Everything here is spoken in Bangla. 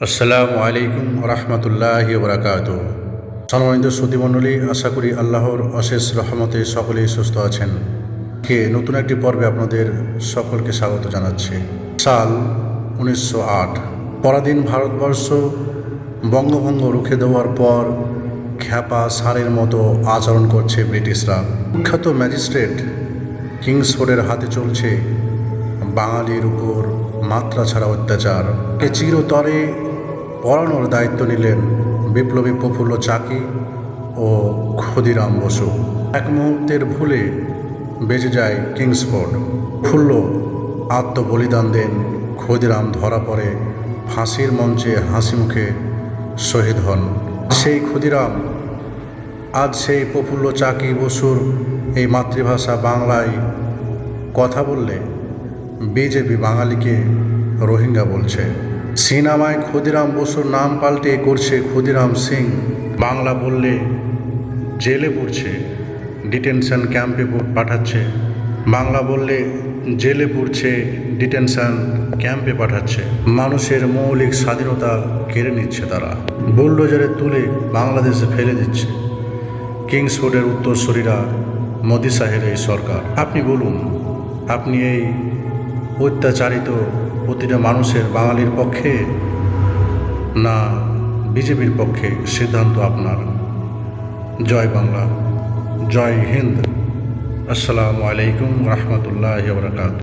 আসসালামু আলাইকুম রহমতুল্লাহ বরাকাত সম্মানিত শ্রুতিমণ্ডলী, আশা করি আল্লাহর অশেষ রহমতে সকলেই সুস্থ আছেন। কে নতুন একটি পর্বে আপনাদের সকলকে স্বাগত জানাচ্ছি। সাল উনিশশো আট, পরাধীন ভারতবর্ষ বঙ্গভঙ্গ রুখে দেওয়ার পর খ্যাপা সারের মতো আচরণ করছে ব্রিটিশরা। বিখ্যাত ম্যাজিস্ট্রেট কিংসফোর্ডের হাতে চলছে বাঙালির উপর মাত্রা ছাড়া অত্যাচার। কে চিরতরে পড়ানোর দায়িত্ব নিলেন বিপ্লবী প্রফুল্ল চাকি ও ক্ষুদিরাম বসু। এক মুহূর্তের ভুলে বেজে যায় কিংসফোর্ড। ফুল্ল আত্মবলিদান দেন ক্ষুদিরাম ধরা পড়ে ফাঁসির মঞ্চে হাসি মুখে শহীদ হন। সেই ক্ষুদিরাম, আজ সেই প্রফুল্ল চাকি বসুর এই মাতৃভাষা বাংলায় কথা বললে বিজেপি বাঙালিকে রোহিঙ্গা বলছে। সিনেমায় ক্ষুদিরাম বসুর নাম পাল্টে করছে ক্ষুদিরাম সিং। বাংলা বললে জেলে পড়ছে, ডিটেনশন ক্যাম্পে পাঠাচ্ছে। বাংলা বললে জেলে পড়ছে, ডিটেনশন ক্যাম্পে পাঠাচ্ছে। মানুষের মৌলিক স্বাধীনতা কেড়ে নিচ্ছে তারা। বুলডোজারে তুলে বাংলাদেশে ফেলে দিচ্ছে। কিংস কিংসফোর্ডের উত্তরসূরিরা মোদি সাহের এই সরকার। আপনি বলুন, আপনি এই অত্যাচারিত প্রতিটা মানুষের বাঙালির পক্ষে না বিজেপির পক্ষে সিদ্ধান্ত আপনার। জয় বাংলা, জয় হিন্দ। আসসালামু আলাইকুম রহমতুল্লাহ বরকাত